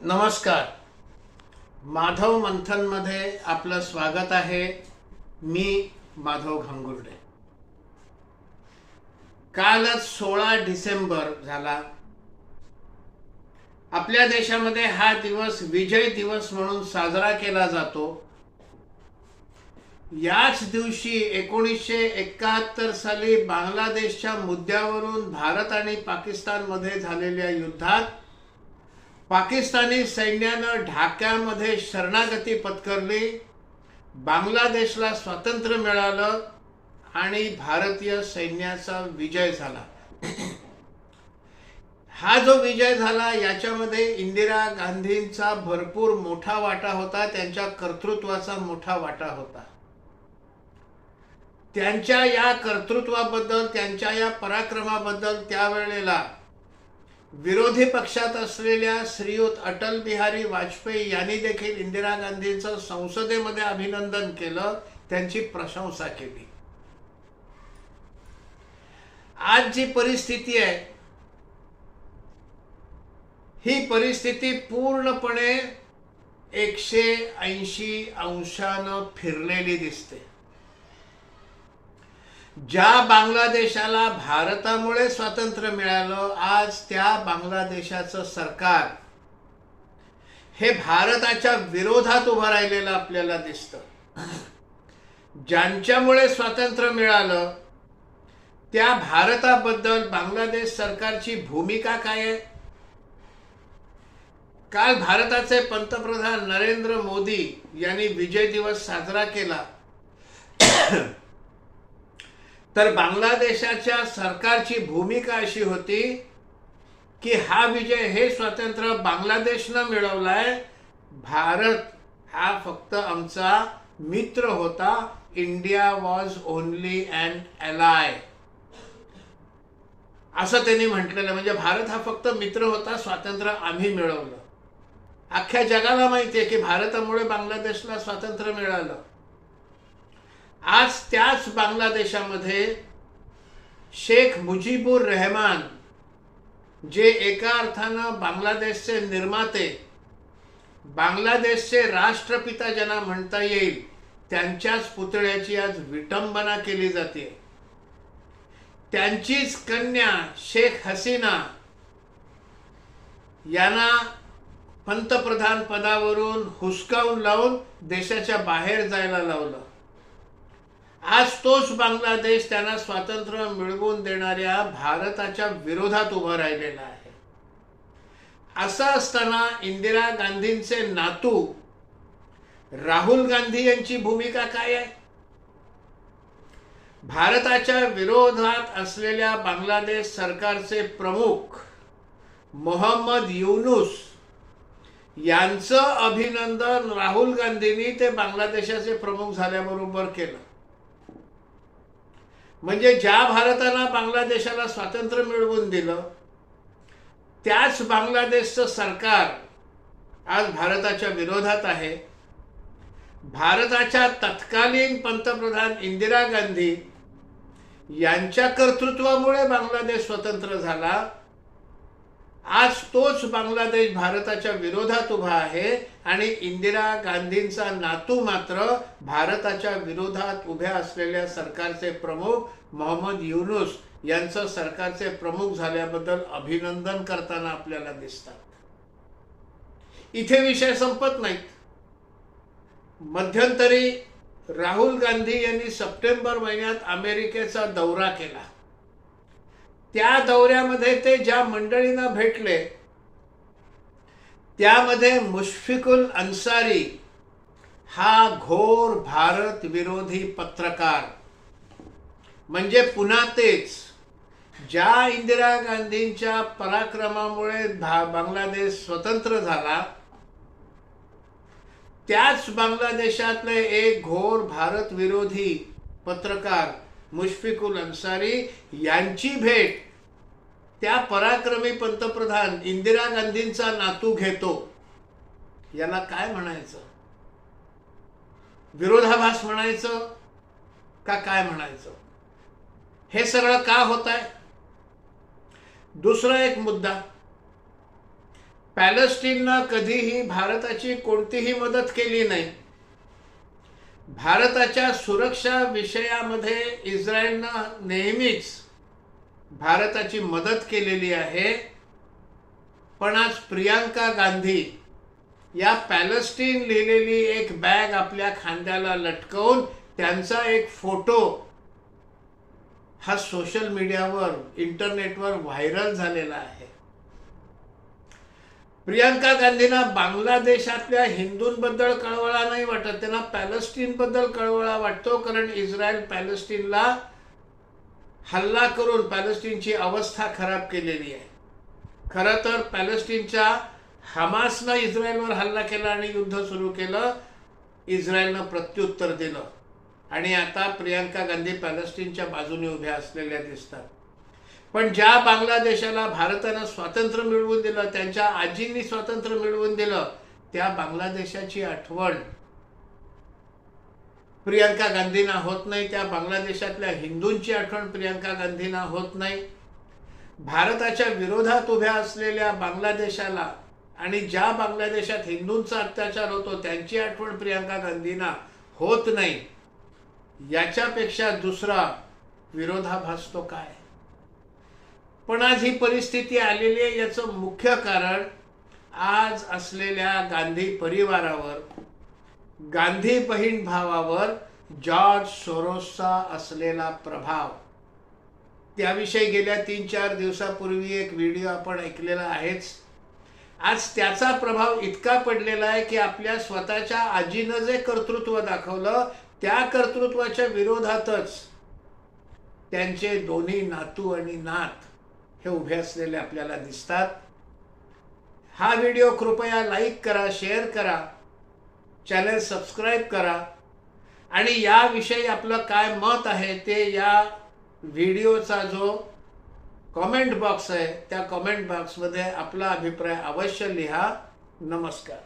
नमस्कार. माधव मंथनमध्ये आपलं स्वागत आहे. मी माधव घांगुर्डे. कालच सोळा डिसेंबर झाला. आपल्या देशामध्ये हा दिवस विजय दिवस म्हणून साजरा केला जातो. याच दिवशी एकोणीसशे एकाहत्तर साली बांगलादेशच्या मुद्द्यावरून भारत आणि पाकिस्तानमध्ये झालेल्या युद्धात पाकिस्तानी सैन्यानं ढाक्यामध्ये शरणागती पत्करली बांगलादेशला स्वातंत्र्य मिळालं आणि भारतीय सैन्याचा विजय झाला. हा जो विजय झाला याच्यामध्ये इंदिरा गांधींचा भरपूर मोठा वाटा होता त्यांच्या कर्तृत्वाचा मोठा वाटा होता. त्यांच्या या कर्तृत्वाबद्दल त्यांच्या या पराक्रमाबद्दल त्यावेळेला विरोधी पक्षात असलेल्या श्रीयुत अटल बिहारी वाजपेयी यांनी देखील इंदिरा गांधींचं संसदेमध्ये अभिनंदन केलं त्यांची प्रशंसा केली. आज जी परिस्थिती आहे ही परिस्थिती पूर्णपणे एकशे ऐंशी अंशानं फिरलेली दिसते. ज्या बांगलादेशाला भारतामुळे स्वातंत्र्य मिळालं आज त्या बांगलादेशाचं सरकार हे भारताच्या विरोधात उभं राहिलेलं आपल्याला दिसतं. ज्यांच्यामुळे स्वातंत्र्य मिळालं त्या भारताबद्दल बांगलादेश सरकारची भूमिका काय आहे? काल भारताचे पंतप्रधान नरेंद्र मोदी यांनी विजय दिवस साजरा केला. तर बांगलादेशाच्या सरकारची भूमिका अशी होती की हा विजय हे स्वातंत्र्य बांगलादेशनं मिळवलाय. भारत हा फक्त आमचा मित्र होता. India was only and ally असं त्यांनी म्हटलेलं म्हणजे भारत हा फक्त मित्र होता स्वातंत्र्य आम्ही मिळवलं. अख्ख्या जगाला माहिती आहे की भारतामुळे बांगलादेशला स्वातंत्र्य मिळालं. आज त्याच बांगलादेशामध्ये शेख मुजीबुर रहमान जे एका अर्थानं बांगलादेशचे निर्माते बांगलादेशचे राष्ट्रपिता ज्यांना म्हणता येईल त्यांच्याच पुतळ्याची आज विटंबना केली जाते. त्यांचीच कन्या शेख हसीना यांना पंतप्रधान पदावरून हुसकावून लावून देशाच्या बाहेर जायला लावलं. आज तोच बांगलादेश त्यांना स्वातंत्र्य मिळवून देणाऱ्या भारताच्या विरोधात उभा राहिलेला आहे. असं असताना इंदिरा गांधींचे नातू राहुल गांधी यांची भूमिका काय आहे? भारताच्या विरोधात असलेल्या बांगलादेश सरकारचे प्रमुख मोहम्मद युनुस यांचं अभिनंदन राहुल गांधींनी ते बांगलादेशाचे प्रमुख झाल्याबरोबर केलं. म्हणजे ज्या भारताला बांगलादेशाला स्वातंत्र्य मिळवून दिलं त्याच बांगलादेशचं सरकार आज भारताच्या विरोधात आहे. भारताच्या तत्कालीन पंतप्रधान इंदिरा गांधी यांच्या कर्तृत्वामुळे बांगलादेश स्वतंत्र झाला. आज तोच बांगलादेश भारताच्या विरोधात उभा आहे आणि इंदिरा गांधींचा नातू मात्र भारताच्या विरोधात उभ्या असलेल्या सरकारचे प्रमुख मोहम्मद युनुस यांचं सरकारचे प्रमुख झाल्याबद्दल अभिनंदन करताना आपल्याला दिसतात. इथे विषय संपत नाहीत. मध्यंतरी राहुल गांधी यांनी सप्टेंबर महिन्यात अमेरिकेचा दौरा केला. त्या दौऱ्यामध्ये ते ज्या मंडळींना भेटले त्यामध्ये मुश्फिकुल अन्सारी हा घोर भारत विरोधी पत्रकार. म्हणजे पुन्हा तेच ज्या इंदिरा गांधींच्या पराक्रमामुळे भा बांगलादेश स्वतंत्र झाला त्याच बांगलादेशातले एक घोर भारत विरोधी पत्रकार मुश्फिकुल अन्सारी यांची भेट त्या पराक्रमी पंतप्रधान इंदिरा गांधींचा नातू घेतो. याला काय म्हणायचं? विरोधाभास म्हणायचं का काय म्हणायचं? हे सगळं का होत आहे दुसरा एक मुद्दा. पॅलेस्टीननं कधीही भारताची कोणतीही मदत केली नाही. भारताच्या सुरक्षा विषयामध्ये इस्रायलनं नेहमीच भारताची मदत केलेली आहे. पण आज प्रियांका गांधी या पॅलेस्टीन लिहिलेली एक बॅग आपल्या खांद्याला लटकवून त्यांचा एक फोटो हा सोशल मीडियावर इंटरनेटवर व्हायरल झालेला आहे. प्रियांका गांधींना बांगलादेशातल्या हिंदूंबद्दल कळवळा नाही वाटत त्यांना पॅलेस्टीनबद्दल कळवळा वाटतो कारण इस्रायल पॅलेस्टीनला हल्ला करून पॅलेस्टीनची अवस्था खराब केलेली आहे. खरं तर पॅलेस्टीनच्या हमासनं इस्रायलवर हल्ला केला आणि युद्ध सुरू केलं इस्रायलनं प्रत्युत्तर दिलं. आणि आता प्रियांका गांधी पॅलेस्टीनच्या बाजूने उभ्या असलेल्या दिसतात. पण ज्या बांगलादेशाला भारतानं स्वातंत्र्य मिळवून दिलं त्यांच्या आजींनी स्वातंत्र्य मिळवून दिलं त्या बांगलादेशाची आठवण प्रियांका गांधींना होत नाही त्या बांगलादेशातल्या हिंदूंची आठवण प्रियंका गांधींना होत नाही. भारताच्या विरोधात उभ्या असलेल्या बांगलादेशाला आणि ज्या बांगलादेशात हिंदूंचा अत्याचार होतो त्यांची आठवण प्रियंका गांधींना होत नाही. याच्यापेक्षा दुसरा विरोधाभास तो काय? पण आज ही परिस्थिती आलेली आहे याचं मुख्य कारण आज असलेल्या गांधी परिवारावर गांधी बहीण भावावर जॉर्ज सोरोसचा असलेला प्रभाव. त्याविषयी गेल्या तीन चार दिवसापूर्वी एक व्हिडिओ आपण ऐकलेला आहेच. आज त्याचा प्रभाव इतका पडलेला आहे की आपल्या स्वतःच्या आजीनं जे कर्तृत्व दाखवलं त्या कर्तृत्वाच्या विरोधातच त्यांचे दोन्ही नातू आणि नात हे उभे असलेले आपल्याला दिसतात. हा व्हिडिओ कृपया लाईक करा शेअर करा. चॅनल सबस्क्राईब करा. आणि याविषयी आपलं काय मत आहे ते या व्हिडिओचा जो कॉमेंट बॉक्स आहे त्या कॉमेंट बॉक्समध्ये आपला अभिप्राय अवश्य लिहा. नमस्कार.